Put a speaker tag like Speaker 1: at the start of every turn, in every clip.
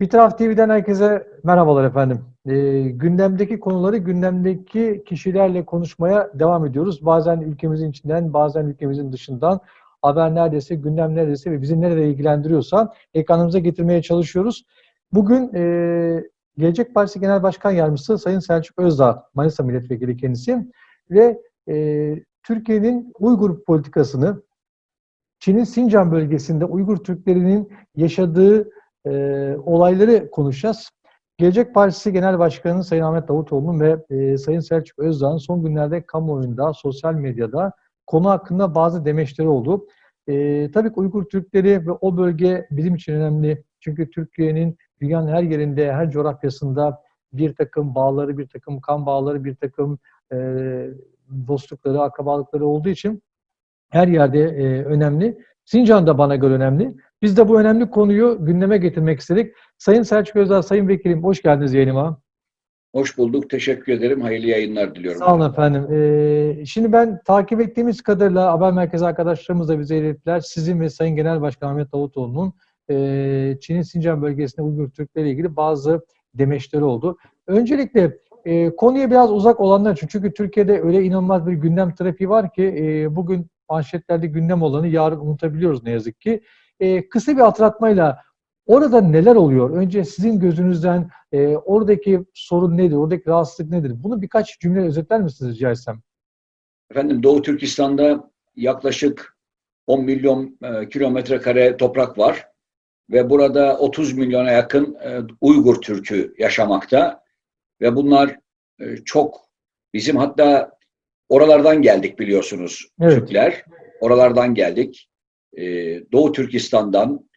Speaker 1: Bir Taraf TV'den herkese merhabalar efendim. Ee, gündemdeki konuları gündemdeki kişilerle konuşmaya devam ediyoruz. Bazen ülkemizin içinden, bazen ülkemizin dışından haber neredeyse, gündem neredeyse ve bizi nerede ilgilendiriyorsa ekranımıza getirmeye çalışıyoruz. Bugün e, Gelecek Partisi Genel Başkan Yardımcısı Sayın Selçuk Özdağ, Manisa Milletvekili kendisi ve e, Türkiye'nin Uygur politikasını, Çin'in Sincan bölgesinde Uygur Türklerinin yaşadığı e, olayları konuşacağız. Gelecek Partisi Genel Başkanı Sayın Ahmet Davutoğlu'nun ve e, Sayın Selçuk Özdağ'ın son günlerde kamuoyunda, sosyal medyada konu hakkında bazı demeçleri oldu. E, tabii ki Uygur Türkleri ve o bölge bizim için önemli. Çünkü Türkiye'nin dünyanın her yerinde, her coğrafyasında bir takım bağları, bir takım kan bağları, bir takım e, dostlukları, akrabalıkları olduğu için her yerde e, önemli. Sincan da bana göre önemli. Biz de bu önemli konuyu gündeme getirmek istedik. Sayın Selçuk Özdağ, Sayın Vekilim hoş geldiniz yayınıma.
Speaker 2: Hoş bulduk. Teşekkür ederim. Hayırlı yayınlar diliyorum.
Speaker 1: Sağ olun efendim. Ee, şimdi ben takip ettiğimiz kadarıyla haber merkezi arkadaşlarımız da bize ilettiler. Sizin ve Sayın Genel Başkan Ahmet Davutoğlu'nun e, Çin'in Sincan bölgesinde Uygur Türkleri ile ilgili bazı demeçleri oldu. Öncelikle e, konuya biraz uzak olanlar için çünkü Türkiye'de öyle inanılmaz bir gündem trafiği var ki e, bugün manşetlerde gündem olanı yarın unutabiliyoruz ne yazık ki. E, kısa bir hatırlatmayla orada neler oluyor? Önce sizin gözünüzden e, oradaki sorun nedir? Oradaki rahatsızlık nedir? Bunu birkaç cümle özetler misiniz rica etsem?
Speaker 2: Efendim Doğu Türkistan'da yaklaşık 10 milyon e, kilometre kare toprak var ve burada 30 milyona yakın e, Uygur Türk'ü yaşamakta ve bunlar e, çok bizim hatta oralardan geldik biliyorsunuz
Speaker 1: Evet.
Speaker 2: Türkler. Oralardan geldik. E, Doğu Türkistan'dan,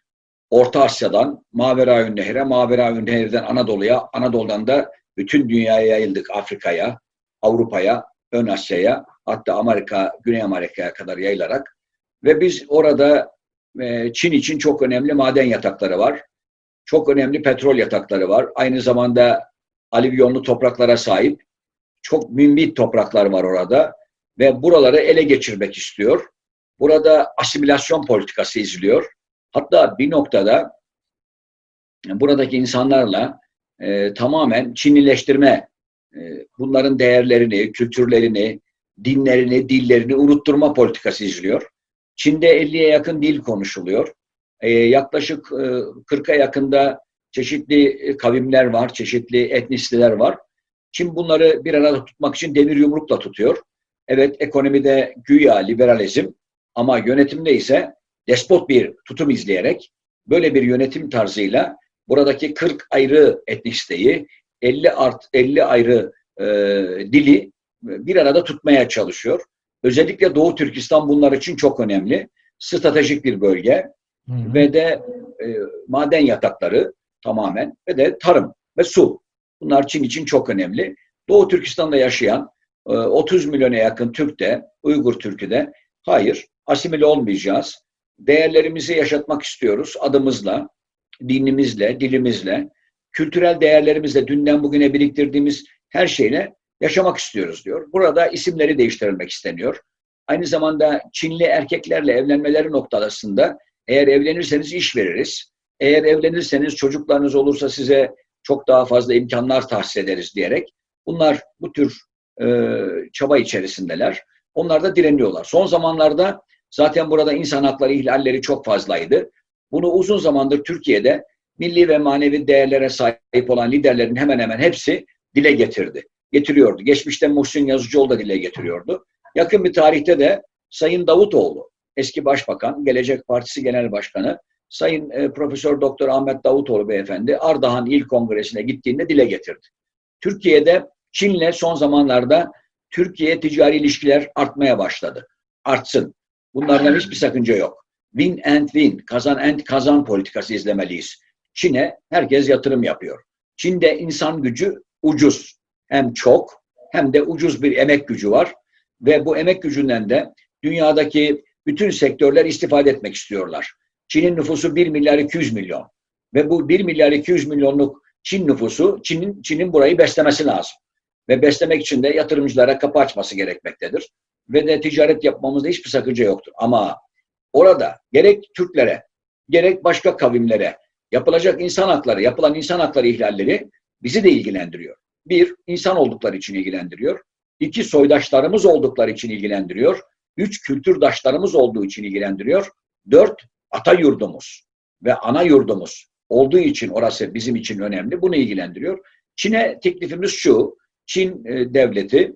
Speaker 2: Orta Asya'dan, Maveraün Nehir'e, Maveraün Nehir'den Anadolu'ya, Anadolu'dan da bütün dünyaya yayıldık. Afrika'ya, Avrupa'ya, Ön Asya'ya, hatta Amerika, Güney Amerika'ya kadar yayılarak. Ve biz orada e, Çin için çok önemli maden yatakları var. Çok önemli petrol yatakları var. Aynı zamanda alivyonlu topraklara sahip. Çok mümbit topraklar var orada. Ve buraları ele geçirmek istiyor. Burada asimilasyon politikası izliyor. Hatta bir noktada buradaki insanlarla e, tamamen Çinileştirme, e, bunların değerlerini, kültürlerini, dinlerini, dillerini unutturma politikası izliyor. Çin'de 50'ye yakın dil konuşuluyor. E, yaklaşık e, 40'a yakında çeşitli kavimler var, çeşitli etnisiteler var. Çin bunları bir arada tutmak için demir yumrukla tutuyor. Evet ekonomide güya liberalizm ama yönetimde ise despot bir tutum izleyerek böyle bir yönetim tarzıyla buradaki 40 ayrı etnisiteyi 50 art 50 ayrı e, dili bir arada tutmaya çalışıyor. Özellikle Doğu Türkistan bunlar için çok önemli. Stratejik bir bölge
Speaker 1: Hı hı.
Speaker 2: ve de e, maden yatakları tamamen ve de tarım ve su. Bunlar Çin için çok önemli. Doğu Türkistan'da yaşayan e, 30 milyona yakın Türk de, Uygur Türk'ü de hayır asimile olmayacağız. Değerlerimizi yaşatmak istiyoruz adımızla, dinimizle, dilimizle, kültürel değerlerimizle, dünden bugüne biriktirdiğimiz her şeyle yaşamak istiyoruz diyor. Burada isimleri değiştirilmek isteniyor. Aynı zamanda Çinli erkeklerle evlenmeleri noktasında eğer evlenirseniz iş veririz. Eğer evlenirseniz çocuklarınız olursa size çok daha fazla imkanlar tahsis ederiz diyerek bunlar bu tür e, çaba içerisindeler. Onlar da direniyorlar. Son zamanlarda zaten burada insan hakları ihlalleri çok fazlaydı. Bunu uzun zamandır Türkiye'de milli ve manevi değerlere sahip olan liderlerin hemen hemen hepsi dile getirdi. Getiriyordu. Geçmişte Muhsin Yazıcıoğlu da dile getiriyordu. Yakın bir tarihte de Sayın Davutoğlu, eski başbakan, Gelecek Partisi Genel Başkanı, Sayın e, Profesör Doktor Ahmet Davutoğlu beyefendi Ardahan İl Kongresi'ne gittiğinde dile getirdi. Türkiye'de Çin'le son zamanlarda Türkiye ticari ilişkiler artmaya başladı. Artsın. Bunlardan hiçbir sakınca yok. Win and win, kazan and kazan politikası izlemeliyiz. Çin'e herkes yatırım yapıyor. Çin'de insan gücü ucuz. Hem çok hem de ucuz bir emek gücü var. Ve bu emek gücünden de dünyadaki bütün sektörler istifade etmek istiyorlar. Çin'in nüfusu 1 milyar 200 milyon. Ve bu 1 milyar 200 milyonluk Çin nüfusu, Çin'in Çin'in burayı beslemesi lazım. Ve beslemek için de yatırımcılara kapı açması gerekmektedir. Ve de ticaret yapmamızda hiçbir sakınca yoktur. Ama orada gerek Türklere, gerek başka kavimlere, Yapılacak insan hakları, yapılan insan hakları ihlalleri bizi de ilgilendiriyor. Bir, insan oldukları için ilgilendiriyor. İki, soydaşlarımız oldukları için ilgilendiriyor. Üç, kültürdaşlarımız olduğu için ilgilendiriyor. Dört, ata yurdumuz ve ana yurdumuz olduğu için orası bizim için önemli. Bunu ilgilendiriyor. Çin'e teklifimiz şu. Çin e, devleti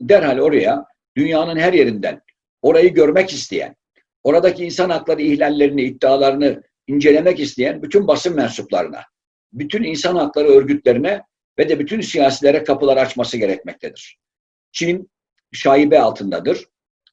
Speaker 2: derhal oraya dünyanın her yerinden orayı görmek isteyen, oradaki insan hakları ihlallerini, iddialarını incelemek isteyen bütün basın mensuplarına, bütün insan hakları örgütlerine ve de bütün siyasilere kapılar açması gerekmektedir. Çin şaibe altındadır.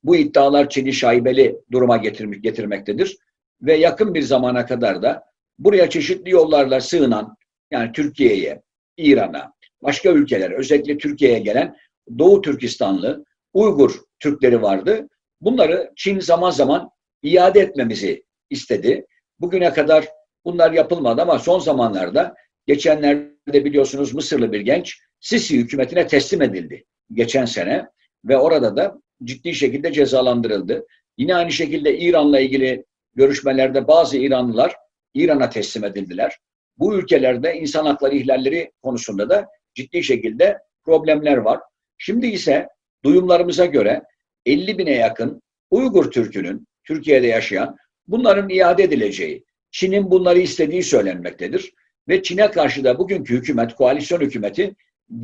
Speaker 2: Bu iddialar Çin'i şaibeli duruma getirmek, getirmektedir. Ve yakın bir zamana kadar da buraya çeşitli yollarla sığınan, yani Türkiye'ye, İran'a, başka ülkeler, özellikle Türkiye'ye gelen Doğu Türkistanlı Uygur Türkleri vardı. Bunları Çin zaman zaman iade etmemizi istedi. Bugüne kadar bunlar yapılmadı ama son zamanlarda geçenlerde biliyorsunuz Mısırlı bir genç Sisi hükümetine teslim edildi geçen sene ve orada da ciddi şekilde cezalandırıldı. Yine aynı şekilde İran'la ilgili görüşmelerde bazı İranlılar İran'a teslim edildiler. Bu ülkelerde insan hakları ihlalleri konusunda da ciddi şekilde problemler var. Şimdi ise duyumlarımıza göre 50 bine yakın Uygur Türk'ünün Türkiye'de yaşayan bunların iade edileceği, Çin'in bunları istediği söylenmektedir. Ve Çin'e karşı da bugünkü hükümet, koalisyon hükümeti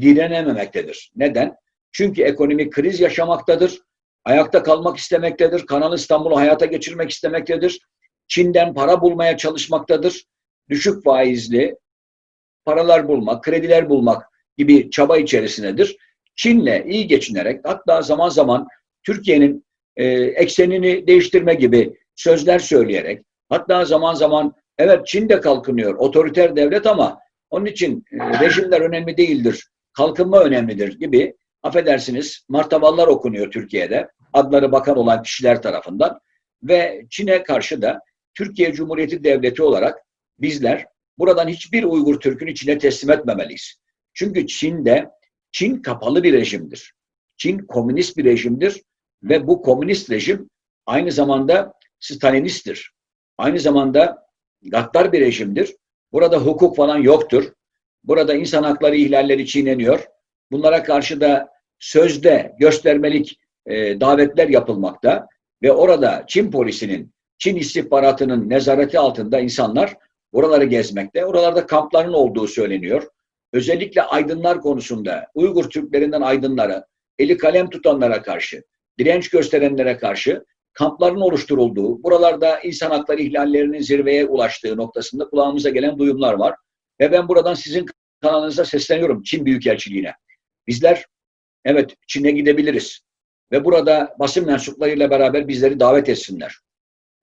Speaker 2: direnememektedir. Neden? Çünkü ekonomik kriz yaşamaktadır. Ayakta kalmak istemektedir. Kanal İstanbul'u hayata geçirmek istemektedir. Çin'den para bulmaya çalışmaktadır. Düşük faizli paralar bulmak, krediler bulmak gibi çaba içerisindedir. Çin'le iyi geçinerek hatta zaman zaman Türkiye'nin e, eksenini değiştirme gibi sözler söyleyerek hatta zaman zaman evet Çin de kalkınıyor otoriter devlet ama onun için e, rejimler önemli değildir kalkınma önemlidir gibi affedersiniz martavallar okunuyor Türkiye'de adları bakan olan kişiler tarafından ve Çin'e karşı da Türkiye Cumhuriyeti Devleti olarak bizler buradan hiçbir Uygur Türk'ünü Çin'e teslim etmemeliyiz. Çünkü Çin'de Çin kapalı bir rejimdir. Çin komünist bir rejimdir ve bu komünist rejim aynı zamanda Stalinisttir. Aynı zamanda gaddar bir rejimdir. Burada hukuk falan yoktur. Burada insan hakları ihlalleri çiğneniyor. Bunlara karşı da sözde göstermelik e, davetler yapılmakta ve orada Çin polisinin, Çin istihbaratının nezareti altında insanlar oraları gezmekte. Oralarda kampların olduğu söyleniyor. Özellikle aydınlar konusunda Uygur Türklerinden aydınlara, eli kalem tutanlara karşı, direnç gösterenlere karşı kampların oluşturulduğu, buralarda insan hakları ihlallerinin zirveye ulaştığı noktasında kulağımıza gelen duyumlar var. Ve ben buradan sizin kanalınıza sesleniyorum Çin Büyükelçiliğine. Bizler evet Çin'e gidebiliriz. Ve burada basın mensuplarıyla beraber bizleri davet etsinler.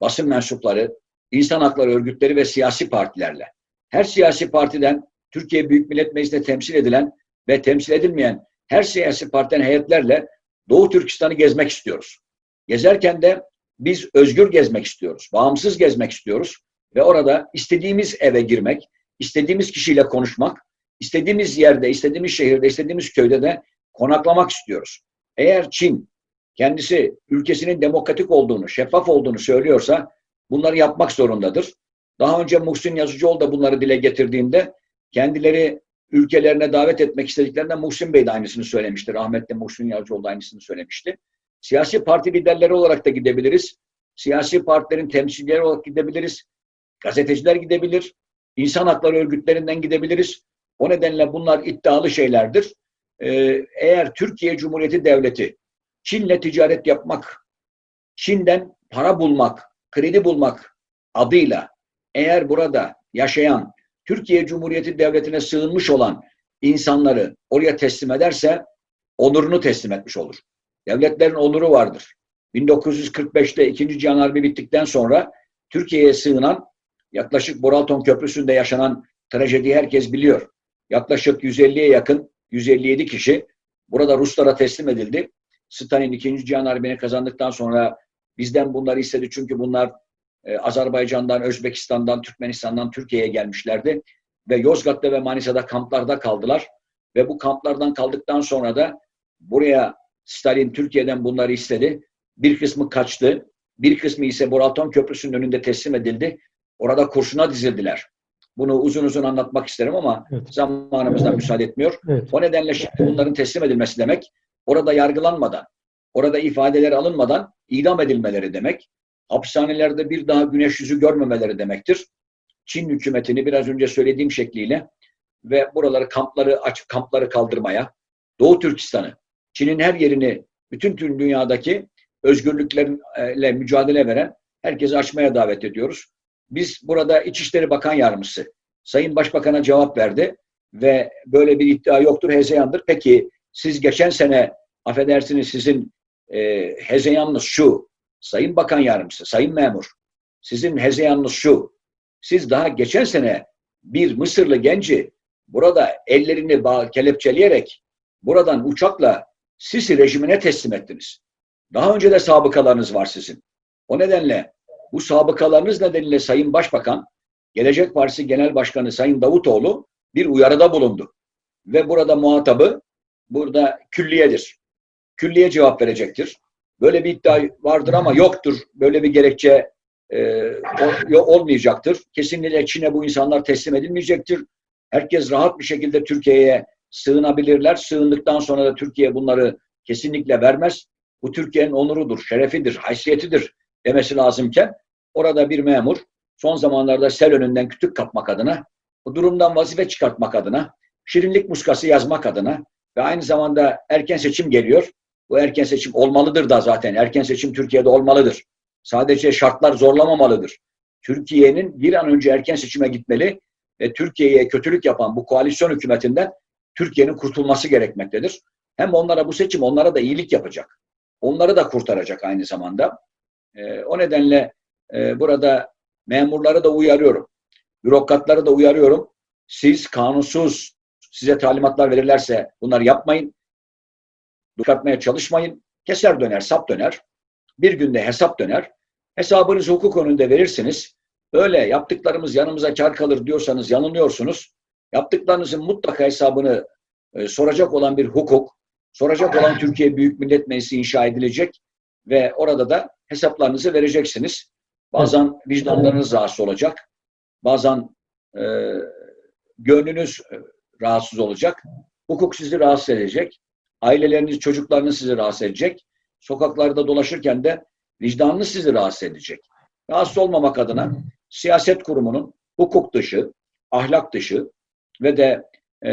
Speaker 2: Basın mensupları, insan hakları örgütleri ve siyasi partilerle. Her siyasi partiden Türkiye Büyük Millet Meclisi'nde temsil edilen ve temsil edilmeyen her siyasi partiden heyetlerle Doğu Türkistan'ı gezmek istiyoruz. Gezerken de biz özgür gezmek istiyoruz, bağımsız gezmek istiyoruz ve orada istediğimiz eve girmek, istediğimiz kişiyle konuşmak, istediğimiz yerde, istediğimiz şehirde, istediğimiz köyde de konaklamak istiyoruz. Eğer Çin kendisi ülkesinin demokratik olduğunu, şeffaf olduğunu söylüyorsa bunları yapmak zorundadır. Daha önce Muhsin Yazıcıoğlu da bunları dile getirdiğinde kendileri ülkelerine davet etmek istediklerinde Muhsin Bey de aynısını söylemişti. Rahmetli Muhsin Yazıcıoğlu da aynısını söylemişti. Siyasi parti liderleri olarak da gidebiliriz. Siyasi partilerin temsilcileri olarak gidebiliriz. Gazeteciler gidebilir. İnsan hakları örgütlerinden gidebiliriz. O nedenle bunlar iddialı şeylerdir. Ee, eğer Türkiye Cumhuriyeti Devleti Çin'le ticaret yapmak, Çin'den para bulmak, kredi bulmak adıyla eğer burada yaşayan Türkiye Cumhuriyeti Devleti'ne sığınmış olan insanları oraya teslim ederse onurunu teslim etmiş olur. Devletlerin onuru vardır. 1945'te 2. Cihan Harbi bittikten sonra Türkiye'ye sığınan yaklaşık Boralton Köprüsü'nde yaşanan trajedi herkes biliyor. Yaklaşık 150'ye yakın 157 kişi burada Ruslara teslim edildi. Stalin 2. Cihan Harbi'ni kazandıktan sonra bizden bunları istedi çünkü bunlar e, Azerbaycan'dan, Özbekistan'dan, Türkmenistan'dan Türkiye'ye gelmişlerdi ve Yozgat'ta ve Manisa'da kamplarda kaldılar ve bu kamplardan kaldıktan sonra da buraya Stalin Türkiye'den bunları istedi. Bir kısmı kaçtı, bir kısmı ise Boraton Köprüsü'nün önünde teslim edildi. Orada kurşuna dizildiler. Bunu uzun uzun anlatmak isterim ama
Speaker 1: Evet.
Speaker 2: zamanımızdan müsaade etmiyor.
Speaker 1: Evet.
Speaker 2: O nedenle şimdi bunların teslim edilmesi demek, orada yargılanmadan, orada ifadeler alınmadan idam edilmeleri demek, hapishanelerde bir daha güneş yüzü görmemeleri demektir. Çin hükümetini biraz önce söylediğim şekliyle ve buraları kampları açıp kampları kaldırmaya, Doğu Türkistan'ı, Çin'in her yerini, bütün tüm dünyadaki özgürlüklerle mücadele veren herkesi açmaya davet ediyoruz. Biz burada İçişleri Bakan Yardımcısı Sayın Başbakan'a cevap verdi ve böyle bir iddia yoktur, hezeyandır. Peki siz geçen sene affedersiniz sizin e, hezeyanınız şu, Sayın Bakan Yardımcısı, Sayın Memur, sizin hezeyanınız şu, siz daha geçen sene bir Mısırlı genci burada ellerini bağ, kelepçeleyerek buradan uçakla Sisi rejimine teslim ettiniz. Daha önce de sabıkalarınız var sizin. O nedenle bu sabıkalarınız nedeniyle Sayın Başbakan, Gelecek Partisi Genel Başkanı Sayın Davutoğlu bir uyarıda bulundu. Ve burada muhatabı burada külliyedir. Külliye cevap verecektir. Böyle bir iddia vardır ama yoktur. Böyle bir gerekçe e, olmayacaktır. Kesinlikle Çin'e bu insanlar teslim edilmeyecektir. Herkes rahat bir şekilde Türkiye'ye sığınabilirler. Sığındıktan sonra da Türkiye bunları kesinlikle vermez. Bu Türkiye'nin onurudur, şerefidir, haysiyetidir demesi lazımken orada bir memur son zamanlarda sel önünden kütük kapmak adına, bu durumdan vazife çıkartmak adına, şirinlik muskası yazmak adına ve aynı zamanda erken seçim geliyor. Bu erken seçim olmalıdır da zaten. Erken seçim Türkiye'de olmalıdır. Sadece şartlar zorlamamalıdır. Türkiye'nin bir an önce erken seçime gitmeli ve Türkiye'ye kötülük yapan bu koalisyon hükümetinden Türkiye'nin kurtulması gerekmektedir. Hem onlara bu seçim onlara da iyilik yapacak. Onları da kurtaracak aynı zamanda. Ee, o nedenle e, burada memurları da uyarıyorum. Bürokratları da uyarıyorum. Siz kanunsuz size talimatlar verirlerse bunları yapmayın. Çıkartmaya çalışmayın. Keser döner, sap döner. Bir günde hesap döner. Hesabınızı hukuk önünde verirsiniz. Öyle yaptıklarımız yanımıza kar kalır diyorsanız yanılıyorsunuz. Yaptıklarınızın mutlaka hesabını e, soracak olan bir hukuk, soracak olan Türkiye Büyük Millet Meclisi inşa edilecek ve orada da hesaplarınızı vereceksiniz. Bazen vicdanlarınız rahatsız olacak. Bazen e, gönlünüz rahatsız olacak. Hukuk sizi rahatsız edecek. Aileleriniz, çocuklarınız sizi rahatsız edecek. Sokaklarda dolaşırken de vicdanınız sizi rahatsız edecek. Rahatsız olmamak adına siyaset kurumunun hukuk dışı, ahlak dışı ve de e,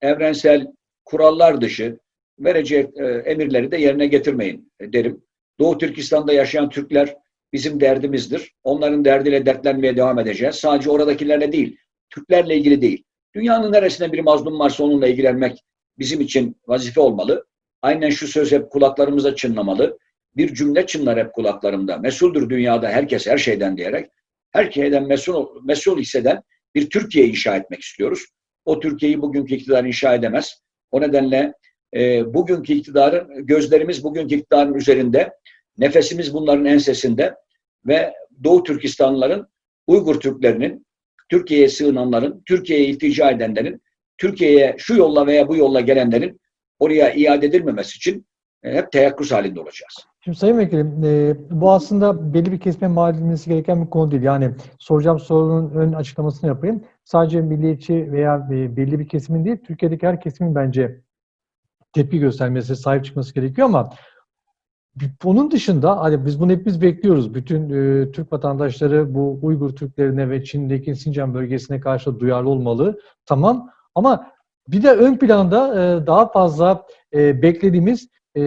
Speaker 2: evrensel kurallar dışı verecek e, emirleri de yerine getirmeyin derim. Doğu Türkistan'da yaşayan Türkler bizim derdimizdir. Onların derdiyle dertlenmeye devam edeceğiz. Sadece oradakilerle değil, Türklerle ilgili değil. Dünyanın neresinde bir mazlum varsa onunla ilgilenmek bizim için vazife olmalı. Aynen şu söz hep kulaklarımıza çınlamalı. Bir cümle çınlar hep kulaklarımda. Mesuldür dünyada herkes her şeyden diyerek. Her şeyden mesul, mesul hisseden bir Türkiye inşa etmek istiyoruz. O Türkiye'yi bugünkü iktidar inşa edemez. O nedenle e, bugünkü iktidarın, gözlerimiz bugünkü iktidarın üzerinde, nefesimiz bunların ensesinde ve Doğu Türkistanlıların, Uygur Türklerinin, Türkiye'ye sığınanların, Türkiye'ye iltica edenlerin, Türkiye'ye şu yolla veya bu yolla gelenlerin oraya iade edilmemesi için e, hep teyakkuz halinde olacağız.
Speaker 1: Şimdi Sayın Vekilim, e, bu aslında belli bir kesime mal edilmesi gereken bir konu değil. Yani soracağım sorunun ön açıklamasını yapayım. Sadece milliyetçi veya e, belli bir kesimin değil, Türkiye'deki her kesimin bence tepki göstermesi, sahip çıkması gerekiyor ama bunun dışında hani biz bunu hepimiz bekliyoruz. Bütün e, Türk vatandaşları bu Uygur Türklerine ve Çin'deki Sincan bölgesine karşı duyarlı olmalı. Tamam ama bir de ön planda e, daha fazla e, beklediğimiz e,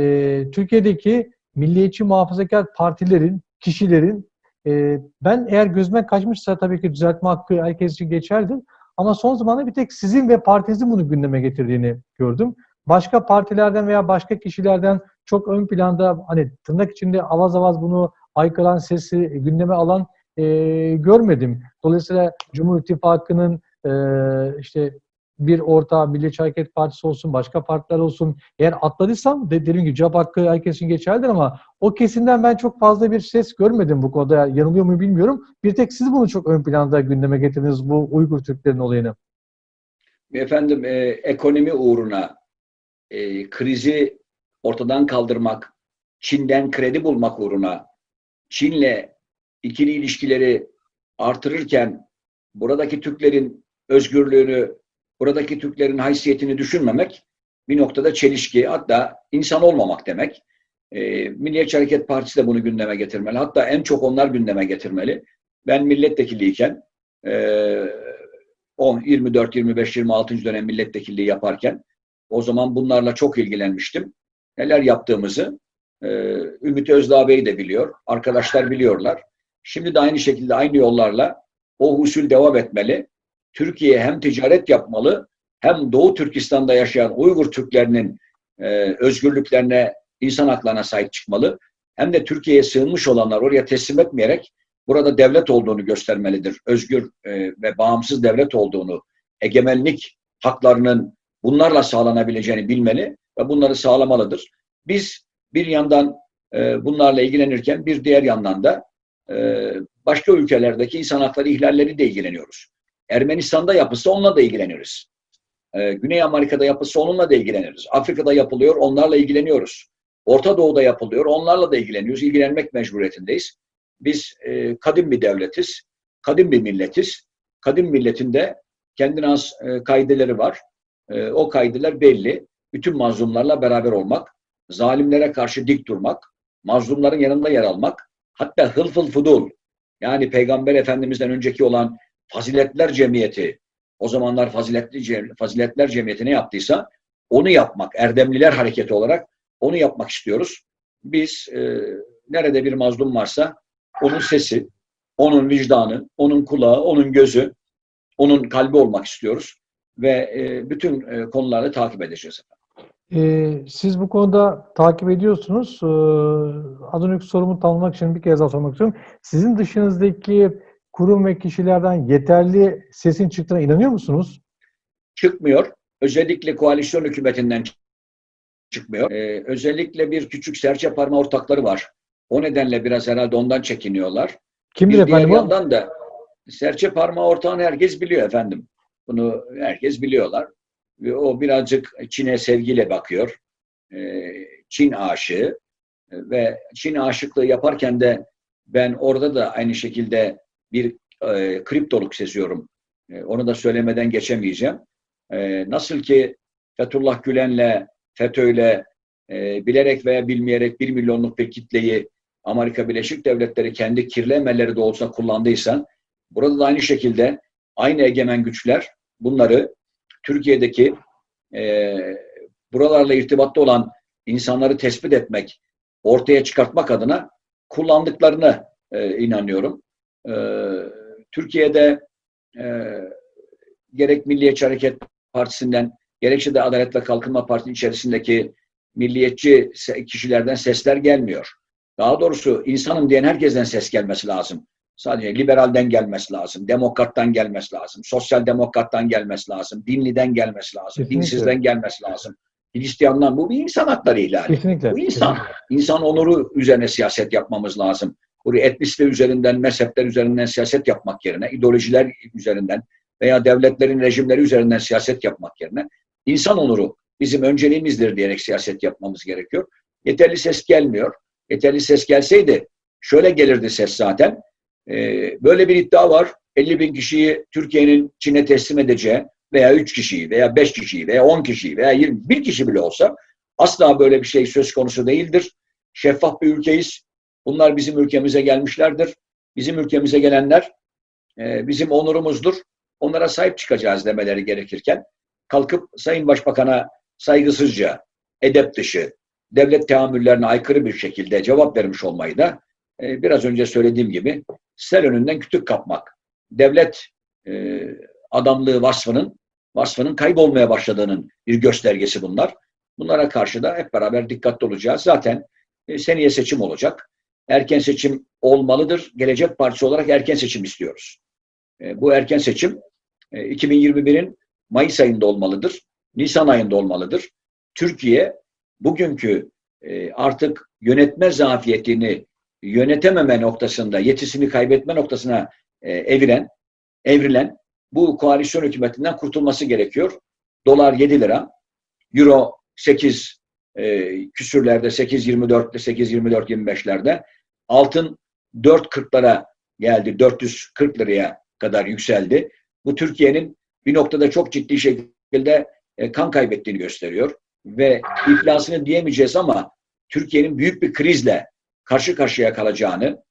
Speaker 1: Türkiye'deki milliyetçi muhafazakar partilerin, kişilerin e, ben eğer gözüme kaçmışsa tabii ki düzeltme hakkı herkes için geçerlidir. Ama son zamanlarda bir tek sizin ve partinizin bunu gündeme getirdiğini gördüm. Başka partilerden veya başka kişilerden çok ön planda hani tırnak içinde avaz avaz bunu aykıran sesi gündeme alan e, görmedim. Dolayısıyla Cumhur İttifakı'nın e, işte bir orta Milliyetçi Hareket Partisi olsun, başka partiler olsun. Eğer atladıysam de, dediğim gibi cevap hakkı herkesin geçerlidir ama o kesimden ben çok fazla bir ses görmedim bu konuda. Yanılıyor mu bilmiyorum. Bir tek siz bunu çok ön planda gündeme getirdiniz bu Uygur Türklerin olayını.
Speaker 2: Efendim e, ekonomi uğruna e, krizi ortadan kaldırmak, Çin'den kredi bulmak uğruna, Çin'le ikili ilişkileri artırırken buradaki Türklerin özgürlüğünü, buradaki Türklerin haysiyetini düşünmemek bir noktada çelişki, hatta insan olmamak demek. E, Milliyetçi Hareket Partisi de bunu gündeme getirmeli. Hatta en çok onlar gündeme getirmeli. Ben milletvekiliyken e, 10, 24, 25, 26. dönem milletvekilliği yaparken o zaman bunlarla çok ilgilenmiştim. Neler yaptığımızı e, Ümit Özdağ Bey de biliyor. Arkadaşlar biliyorlar. Şimdi de aynı şekilde aynı yollarla o usul devam etmeli. Türkiye hem ticaret yapmalı hem Doğu Türkistan'da yaşayan Uygur Türklerinin e, özgürlüklerine, insan haklarına sahip çıkmalı. Hem de Türkiye'ye sığınmış olanlar oraya teslim etmeyerek burada devlet olduğunu göstermelidir. Özgür e, ve bağımsız devlet olduğunu, egemenlik haklarının bunlarla sağlanabileceğini bilmeli ve bunları sağlamalıdır. Biz bir yandan e, bunlarla ilgilenirken bir diğer yandan da e, başka ülkelerdeki insan hakları ihlalleri de ilgileniyoruz. Ermenistan'da yapısı onunla da ilgileniyoruz. E, Güney Amerika'da yapısı onunla da ilgileniyoruz. Afrika'da yapılıyor, onlarla ilgileniyoruz. Orta Doğu'da yapılıyor, onlarla da ilgileniyoruz. İlgilenmek mecburiyetindeyiz. Biz e, kadim bir devletiz, kadim bir milletiz. Kadim milletinde kendine has e, kaideleri var. E, o kaideler belli. Bütün mazlumlarla beraber olmak, zalimlere karşı dik durmak, mazlumların yanında yer almak, hatta hılfıl fudul, yani Peygamber Efendimiz'den önceki olan faziletler cemiyeti, o zamanlar faziletli faziletler cemiyeti ne yaptıysa onu yapmak, erdemliler hareketi olarak onu yapmak istiyoruz. Biz e, nerede bir mazlum varsa onun sesi, onun vicdanı, onun kulağı, onun gözü, onun kalbi olmak istiyoruz ve e, bütün e, konuları takip edeceğiz.
Speaker 1: Ee, siz bu konuda takip ediyorsunuz. Ee, az önceki sorumu tamamlamak için bir kez daha sormak istiyorum. Sizin dışınızdaki kurum ve kişilerden yeterli sesin çıktığına inanıyor musunuz?
Speaker 2: çıkmıyor. Özellikle koalisyon hükümetinden çıkmıyor. Ee, özellikle bir küçük serçe parmağı ortakları var. O nedenle biraz herhalde ondan çekiniyorlar.
Speaker 1: Kimdir
Speaker 2: Bir diğer
Speaker 1: efendim o?
Speaker 2: yandan da serçe parmağı ortağını herkes biliyor efendim. Bunu herkes biliyorlar. Ve o birazcık Çin'e sevgiyle bakıyor. Ee, Çin aşığı ve Çin aşıklığı yaparken de ben orada da aynı şekilde bir e, kriptoluk seziyorum. E, onu da söylemeden geçemeyeceğim. E, nasıl ki Fethullah Gülen'le, FETÖ'yle bilerek veya bilmeyerek bir milyonluk bir kitleyi Amerika Birleşik Devletleri kendi kirli emelleri de olsa kullandıysa, burada da aynı şekilde aynı egemen güçler bunları Türkiye'deki e, buralarla irtibatta olan insanları tespit etmek, ortaya çıkartmak adına kullandıklarını e, inanıyorum. E, Türkiye'de e, gerek Milliyetçi Hareket Partisi'nden gerekse de Adalet ve Kalkınma Partisi içerisindeki milliyetçi kişilerden sesler gelmiyor. Daha doğrusu insanım diyen herkesten ses gelmesi lazım. Sadece liberalden gelmesi lazım, demokrattan gelmesi lazım, sosyal demokrattan gelmesi lazım, dinliden gelmesi lazım,
Speaker 1: Kesinlikle.
Speaker 2: dinsizden gelmesi lazım. Hristiyandan bu bir insan hakları ihlali.
Speaker 1: Kesinlikle.
Speaker 2: Bu insan. İnsan onuru üzerine siyaset yapmamız lazım. Buraya etnisite üzerinden, mezhepler üzerinden siyaset yapmak yerine, ideolojiler üzerinden veya devletlerin rejimleri üzerinden siyaset yapmak yerine insan onuru bizim önceliğimizdir diyerek siyaset yapmamız gerekiyor. Yeterli ses gelmiyor. Yeterli ses gelseydi şöyle gelirdi ses zaten. Ee, böyle bir iddia var. 50 bin kişiyi Türkiye'nin Çin'e teslim edeceği veya 3 kişiyi veya 5 kişiyi veya 10 kişiyi veya 21 kişi bile olsa asla böyle bir şey söz konusu değildir. Şeffaf bir ülkeyiz. Bunlar bizim ülkemize gelmişlerdir. Bizim ülkemize gelenler e, bizim onurumuzdur. Onlara sahip çıkacağız demeleri gerekirken kalkıp Sayın Başbakan'a saygısızca, edep dışı, devlet teamüllerine aykırı bir şekilde cevap vermiş olmayı da e, biraz önce söylediğim gibi sel önünden kütük kapmak. Devlet e, adamlığı vasfının vasfının kaybolmaya başladığının bir göstergesi bunlar. Bunlara karşı da hep beraber dikkatli olacağız. Zaten e, seneye seçim olacak. Erken seçim olmalıdır. Gelecek Partisi olarak erken seçim istiyoruz. E, bu erken seçim e, 2021'in Mayıs ayında olmalıdır. Nisan ayında olmalıdır. Türkiye bugünkü artık yönetme zafiyetini yönetememe noktasında, yetisini kaybetme noktasına e, eviren, evrilen bu koalisyon hükümetinden kurtulması gerekiyor. Dolar 7 lira, Euro 8 e, küsürlerde, 8.24'te, 8.24-25'lerde, altın 4.40'lara geldi, 440 liraya kadar yükseldi. Bu Türkiye'nin bir noktada çok ciddi şekilde e, kan kaybettiğini gösteriyor. Ve iflasını diyemeyeceğiz ama Türkiye'nin büyük bir krizle karşı karşıya kalacağını,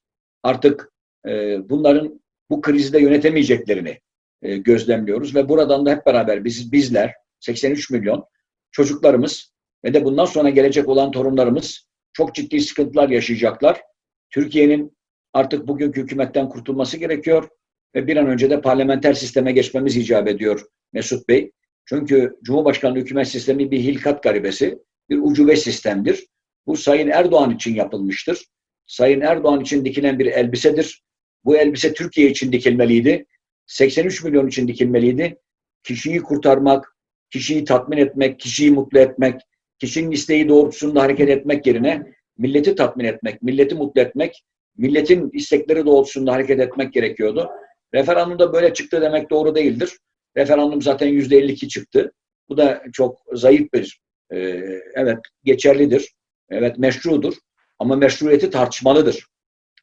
Speaker 2: artık e, bunların bu krizde yönetemeyeceklerini e, gözlemliyoruz ve buradan da hep beraber biz bizler 83 milyon çocuklarımız ve de bundan sonra gelecek olan torunlarımız çok ciddi sıkıntılar yaşayacaklar. Türkiye'nin artık bugünkü hükümetten kurtulması gerekiyor ve bir an önce de parlamenter sisteme geçmemiz icap ediyor Mesut Bey. Çünkü Cumhurbaşkanlığı hükümet sistemi bir hilkat garibesi, bir ucube sistemdir. Bu Sayın Erdoğan için yapılmıştır. Sayın Erdoğan için dikilen bir elbisedir. Bu elbise Türkiye için dikilmeliydi. 83 milyon için dikilmeliydi. Kişiyi kurtarmak, kişiyi tatmin etmek, kişiyi mutlu etmek, kişinin isteği doğrultusunda hareket etmek yerine milleti tatmin etmek, milleti mutlu etmek, milletin istekleri doğrultusunda hareket etmek gerekiyordu. Referandumda böyle çıktı demek doğru değildir. Referandum zaten yüzde 52 çıktı. Bu da çok zayıf bir, e, evet geçerlidir, evet meşrudur ama meşruiyeti tartışmalıdır.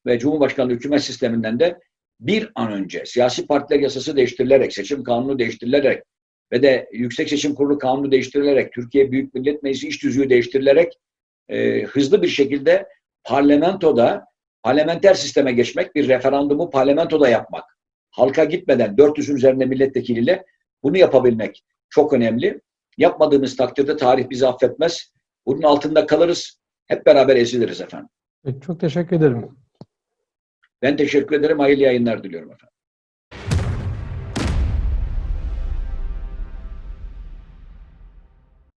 Speaker 2: Ve Cumhurbaşkanlığı hükümet sisteminden de bir an önce siyasi partiler yasası değiştirilerek, seçim kanunu değiştirilerek ve de Yüksek Seçim Kurulu kanunu değiştirilerek, Türkiye Büyük Millet Meclisi iş tüzüğü değiştirilerek e, hızlı bir şekilde parlamentoda parlamenter sisteme geçmek, bir referandumu parlamentoda yapmak, halka gitmeden 400'ün üzerinde milletvekiliyle bunu yapabilmek çok önemli. Yapmadığımız takdirde tarih bizi affetmez. Bunun altında kalırız. Hep beraber eziliriz efendim.
Speaker 1: Peki, Çok teşekkür ederim.
Speaker 2: Ben teşekkür ederim. Hayırlı yayınlar diliyorum efendim.